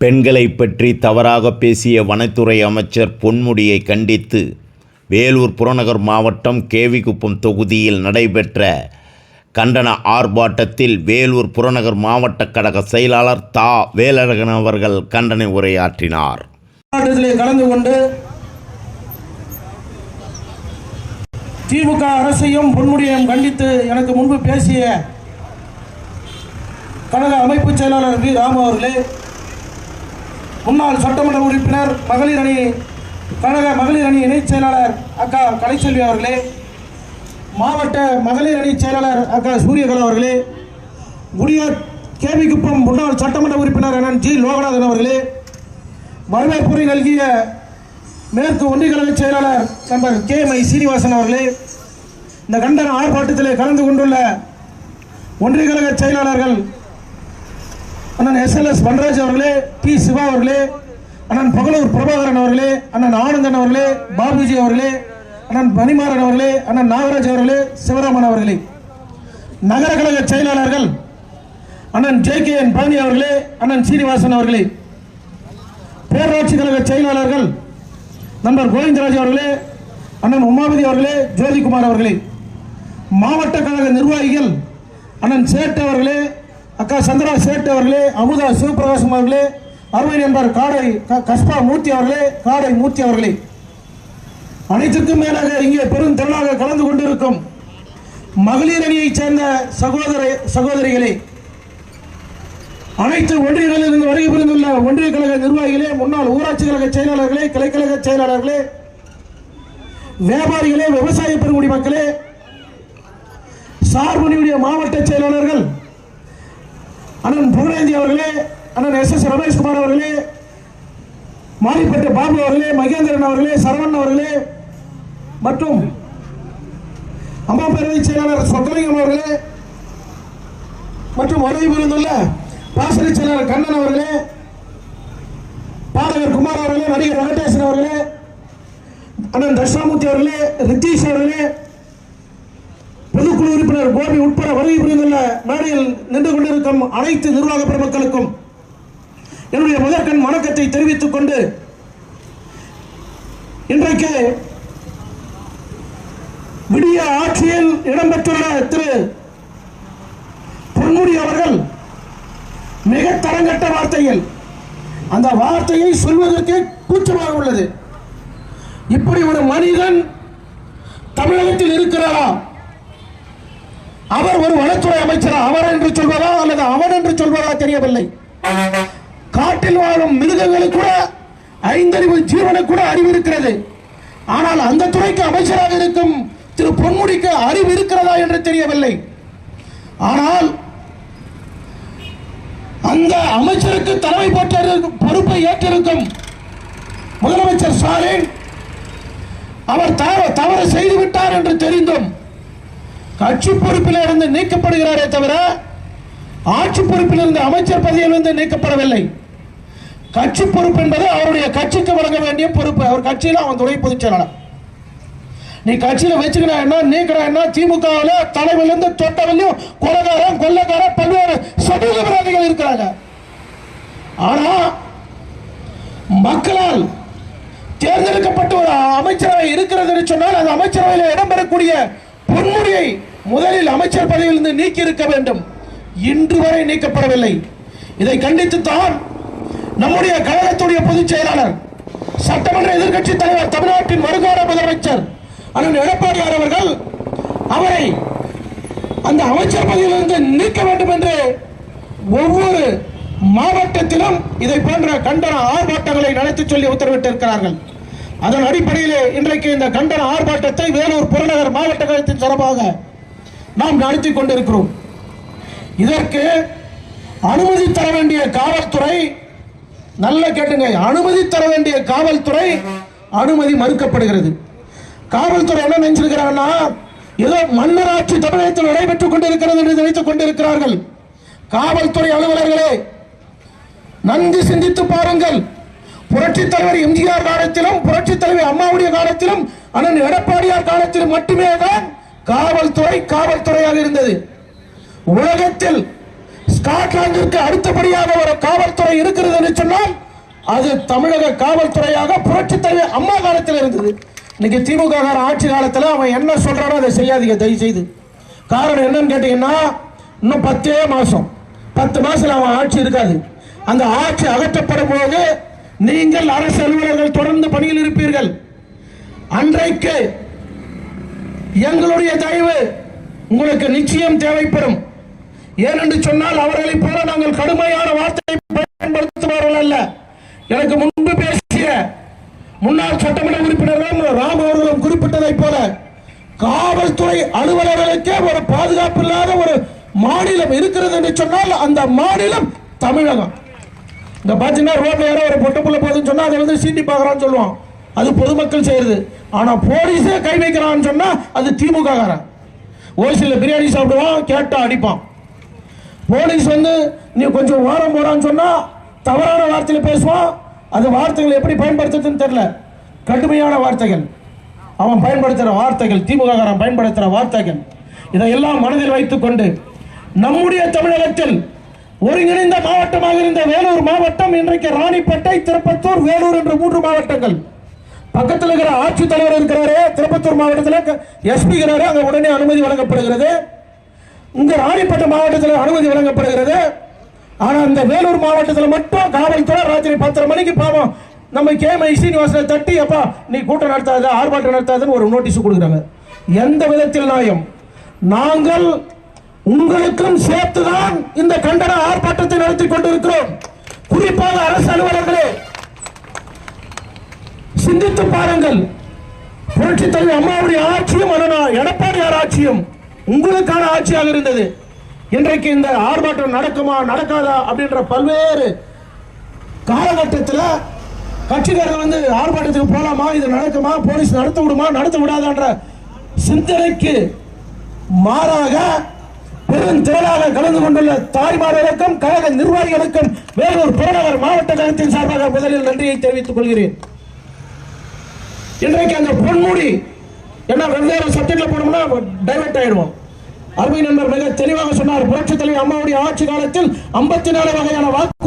பெண்களை பற்றி தவறாக பேசிய வனத்துறை அமைச்சர் பொன்முடியை கண்டித்து வேலூர் புறநகர் மாவட்டம் கேவிக்குப்பம் தொகுதியில் நடைபெற்ற கண்டன ஆர்ப்பாட்டத்தில் வேலூர் புறநகர் மாவட்ட கழக செயலாளர் தா. வேலழகன் அவர்கள் கண்டன உரையாற்றினார். கலந்து கொண்டு திமுக அரசையும் பொன்முடியையும் கண்டித்து எனக்கு முன்பு பேசிய கழக அமைப்பு செயலாளர் வி. ராமு அவர்களே முன்னாள் சட்டமன்ற உறுப்பினர் மகளிர் அணி கழக மகளிர் அணி இணைச் செயலாளர் அக்கா கலைச்செல்வி அவர்களே மாவட்ட மகளிர் அணி செயலாளர் அக்கா சூரியகலா அவர்களே முடியார் கேவிக்குப்பம் முன்னாள் சட்டமன்ற உறுப்பினர் அண்ணன் ஜி லோகநாதன் அவர்களே வரவேற்புரை நல்கிய மேற்கு ஒன்றிய கழக செயலாளர் நண்பர் கே மை சீனிவாசன் அவர்களே இந்த கண்டன ஆர்ப்பாட்டத்தில் கலந்து கொண்டுள்ள ஒன்றிய கழக செயலாளர்கள் அண்ணன் எஸ் எல் எஸ் அவர்களே டி சிவா அவர்களே அண்ணன் பகலூர் பிரபாகரன் அவர்களே அண்ணன் ஆனந்தன் அவர்களே பாபுஜி அவர்களே அண்ணன் மணிமாறன் அவர்களே அண்ணன் நாகராஜ் அவர்களே சிவராமன் அவர்களே. நகர கழக செயலாளர்கள் அண்ணன் ஜே கே என் பழனி அவர்களே அண்ணன் சீனிவாசன் அவர்களே. பேரூராட்சி கழக செயலாளர்கள் நண்பர் கோவிந்தராஜ் அவர்களே அண்ணன் உமாபதி அவர்களே ஜோதிகுமார் அவர்களே. மாவட்ட கழக நிர்வாகிகள் அண்ணன் சேட்டு அவர்களே அக்கா சந்திரா சேட்டு அவர்களே அமுதா சிவபிரகாசம் அவர்களே அருமை நண்பர் காடை க- கஸ்பா மூர்த்தி அவர்களே காடை மூர்த்தி அவர்களே. அனைத்துக்கும் மேலாக இங்கே பெரும் திறனாக கலந்து கொண்டிருக்கும் மகளிர் அணியைச் சேர்ந்த சகோதர சகோதரிகளே. அனைத்து ஒன்றியங்களிலிருந்து வருகை புரிந்துள்ள ஒன்றிய கழக நிர்வாகிகளே முன்னாள் ஊராட்சி கழக செயலாளர்களே கிளைக்கழக செயலாளர்களே வியாபாரிகளே விவசாய பெருங்குடி மக்களே சார்பணியுடைய மாவட்ட செயலாளர்கள் அண்ணன் புகழேந்தி அவர்களே அண்ணன் எஸ் எஸ் ரமேஷ்குமார் அவர்களே மாரிப்பட்ட பாபு அவர்களே மகேந்திரன் அவர்களே சரவணன் அவர்களே மற்றும் அம்மா பேரவை செயலாளர் சொக்கலிங்கம் அவர்களே மற்றும் உதவி புரிந்துள்ள பாசறை செயலாளர் கண்ணன் அவர்களே பாடகர் குமார் அவர்களே நடிகர் வெங்கடேசன் அவர்களே அண்ணன் தட்சிணாமூர்த்தி அவர்களே ரித்தீஷ் அவர்களே பொதுக்குழு உறுப்பினர் கோபி உட்பட வருகை புரிந்துள்ள மேடையில் நின்று கொண்டிருக்கும் அனைத்து நிர்வாக பெருமக்களுக்கும் என்னுடைய முதற்கண் வணக்கத்தை தெரிவித்துக் கொண்டு இன்றைக்கு விடிய ஆட்சியில் இடம்பெற்றுள்ள திரு பொன்முடி அவர்கள் மிக தரங்கட்ட வார்த்தையில் அந்த வார்த்தையை சொல்வதற்கே கூச்சமாக உள்ளது. இப்படி ஒரு மனிதன் தமிழகத்தில் இருக்கிறாரா? அவர் ஒரு வனத்துறை அமைச்சரா அவர் என்று சொல்வதா அல்லது அவன் என்று சொல்வதா தெரியவில்லை. காட்டில் வாழும் மிருகங்களுக்கு கூட ஐந்தறிவு ஜீவனுக்கு கூட அறிவு இருக்கிறது. ஆனால் அந்த துறைக்கு அமைச்சராக இருக்கும் திரு பொன்முடிக்கு அறிவு இருக்கிறதா என்று தெரியவில்லை. ஆனால் அந்த அமைச்சருக்கு தலைமை போட்ட பொறுப்பை ஏற்றிருக்கும் முதலமைச்சர் ஸ்டாலின் அவர் தவ- தவறு செய்துவிட்டார் என்று தெரிந்தும் கட்சி பொறுப்பில் இருந்து நீக்கப்படுகிறாரே தவிர ஆட்சி பொறுப்பில் இருந்து அமைச்சர் பதவியிலிருந்து நீக்கப்படவில்லை. கட்சி பொறுப்பு என்பது அவருடைய கட்சிக்கு வழங்க வேண்டிய பொறுப்பு. அவர் கட்சியில் அவன் துணை பொதுச் செயலாளர். நீ கட்சியில் வச்சுக்கிறா என்ன நீக்கிறா என்ன திமுகவில் தலைவர்லேருந்து தொட்டவிலையும் கொலகாரம் கொள்ளக்காரன் பல்வேறு சமூக விரோதிகள் இருக்கிறாங்க. ஆனா மக்களால் தேர்ந்தெடுக்கப்பட்ட ஒரு அமைச்சரவை இருக்கிறது சொன்னால் அந்த அமைச்சரவையில் இடம்பெறக்கூடிய பொன்முடியை முதலில் அமைச்சர் பதவியிலிருந்து நீக்கி இருக்க வேண்டும். இன்று வரை நீக்கப்படவில்லை. இதை கண்டித்துத்தான் நம்முடைய கழகத்துடைய பொதுச் செயலாளர் சட்டமன்ற எதிர்க்கட்சி தலைவர் தமிழ்நாட்டின் வருங்கால முதலமைச்சர் அண்ணன் எடப்பாடியார் அவர்கள் அவரை அந்த அமைச்சர் பதவியிலிருந்து நீக்க வேண்டும் என்று ஒவ்வொரு மாவட்டத்திலும் இதை போன்ற கண்டன ஆர்ப்பாட்டங்களை நடத்தி சொல்லி உத்தரவிட்டிருக்கிறார்கள். அதன் அடிப்படையிலே இன்றைக்கு இந்த கண்டன ஆர்ப்பாட்டத்தை வேலூர் புறநகர் மாவட்ட கழகத்தின் சார்பாக நாம் நடத்தி கொண்டிருக்கிறோம். இதற்கு அனுமதி தர வேண்டிய காவல்துறை நல்ல கேட்டுங்க அனுமதி தர வேண்டிய காவல்துறை அனுமதி மறுக்கப்படுகிறது. காவல்துறை என்ன நினைச்சிருக்கிறாங்கன்னா ஏதோ மன்னராட்சி தமிழகத்தில் நடைபெற்றுக் கொண்டிருக்கிறது என்று நினைத்துக் கொண்டிருக்கிறார்கள். காவல்துறை அலுவலர்களே நன்கு சிந்தித்து பாருங்கள். புரட்சி தலைவர் எம்ஜிஆர் காலத்திலும் புரட்சி தலைவர் அம்மாவுடைய காலத்திலும் அண்ணன் எடப்பாடியார் காலத்திலும் மட்டுமே தான் காவல்துறை காவல்துறையாக இருந்தது. உலகத்தில் ஸ்காட்லாந்திற்கு அடுத்தபடியாக ஒரு காவல்துறை இருக்கிறது என்று சொன்னால் அது தமிழக காவல்துறையாக புரட்சித் தலைவர் அம்மா காலத்தில் இருந்தது. இன்னைக்கு திமுக ஆட்சி காலத்தில் அவன் என்ன சொல்றானோ அதை செய்யாதீங்க தயவு செய்து காரணம் என்னன்னு கேட்டீங்கன்னா இன்னும் பத்தே மாசம் பத்து மாசம் அவன் ஆட்சி இருக்காது. அந்த ஆட்சி அகற்றப்படும் போது நீங்கள் அரசு அலுவலர்கள் தொடர்ந்து பணியில் இருப்பீர்கள். அன்றைக்கு எங்களுடைய தயவு உங்களுக்கு நிச்சயம் தேவைப்படும். ஏனென்று சொன்னால் அவர்களை போல நாங்கள் கடுமையான வார்த்தை பயன்படுத்துபவர்கள் அல்ல. எனக்கு முன்பு பேசிய முன்னாள் சட்டமன்ற உறுப்பினர்கள் ராம் அவர்களும் குறிப்பிட்டதைப் போல காவல்துறை அலுவலர்களுக்கே ஒரு பாதுகாப்பு இல்லாத ஒரு மாநிலம் இருக்கிறது என்று சொன்னால் அந்த மாநிலம் தமிழகம். இந்த பார்த்தீங்கன்னா ரோட்ல யாரோ ஒரு பொட்டு போகுதுன்னு சொன்னா அதை வந்து சீண்டி பார்க்குறான்னு சொல்லுவான். அது பொதுமக்கள் செய்யறது. ஆனா போலீஸே கை வைக்கிறான்னு சொன்னா அது திமுக காரன் ஓசில பிரியாணி சாப்பிடுவான் கேட்டா அடிப்பான். போலீஸ் வந்து நீ கொஞ்சம் வாரம் போடான்னு சொன்னா தவறான வார்த்தையில பேசுவான். அது வார்த்தைகள் எப்படி பயன்படுத்துறதுன்னு தெரியல. கடுமையான வார்த்தைகள். அவன் பயன்படுத்துகிற வார்த்தைகள் திமுக காரன் பயன்படுத்துகிற வார்த்தைகள். இதையெல்லாம் மனதில் வைத்துக்கொண்டு நம்முடைய தமிழகத்தில் ஒருங்கிணைந்த மாவட்டமாக இருந்த வேலூர் மாவட்டம் இன்றைக்கு ராணிப்பேட்டை திருப்பத்தூர் வேலூர் என்ற மூன்று மாவட்டங்கள். பக்கத்தில் இருக்கிற ஆட்சித்தலைவர் இருக்கிறாரு. திருப்பத்தூர் மாவட்டத்தில் எஸ்பி இருக்கிறாரு. அங்கே உடனே அனுமதி வழங்கப்படுகிறது. இங்க ராணிப்பேட்டை மாவட்டத்தில் அனுமதி வழங்கப்படுகிறது. ஆனா இந்த வேலூர் மாவட்டத்தில் மட்டும் காவல்துறை ராத்திரி பத்தரை மணிக்கு பாவம் நம்ம கேமை சீனிவாசனை தட்டி அப்பா நீ கூட்டம் நடத்தாத ஆர்ப்பாட்டம் நடத்தாதுன்னு ஒரு நோட்டீஸ் கொடுக்குறாங்க. எந்த விதத்தில் நியாயம்? நாங்கள் உங்களுக்கும் சேர்த்துதான் இந்த கண்டன ஆர்ப்பாட்டத்தை நடத்தி கொண்டிருக்கிறோம். குறிப்பாக அரசு அலுவலர்களே சிந்தித்து பாருங்கள். புரட்சி தலைவர் அம்மாவுடைய ஆட்சியும் எடப்பாடியார் ஆட்சியும் உங்களுக்கான ஆட்சியாக இருந்தது. இன்றைக்கு இந்த ஆர்ப்பாட்டம் நடக்குமா நடக்காதா அப்படின்ற பல்வேறு காலகட்டத்தில் கட்சிக்காரர்கள் வந்து ஆர்ப்பாட்டத்துக்கு போகலாமா இது நடக்குமா போலீஸ் நடத்த விடுமா நடத்த விடாதான்ற சிந்தனைக்கு மாறாக பெரும் திரளாக கலந்து கொண்டுள்ள தாய்மார்களுக்கும் கழக நிர்வாகிகளுக்கும் வேலூர் புறநகர் மாவட்ட கழகத்தின் சார்பாக முதலில் நன்றியை தெரிவித்துக் கொள்கிறேன். இன்றைக்கு அந்த பொன்முடி என்ன வெவ்வேறு சப்ஜெக்ட்ல போனோம்னா டைவர்ட் ஆயிடுவோம். அருமை நண்பர் மிக தெளிவாக சொன்னார் புரட்சி தலைவர் அம்மாவுடைய ஆட்சி காலத்தில் ஐம்பத்தி நாலு வகையான வாக்கு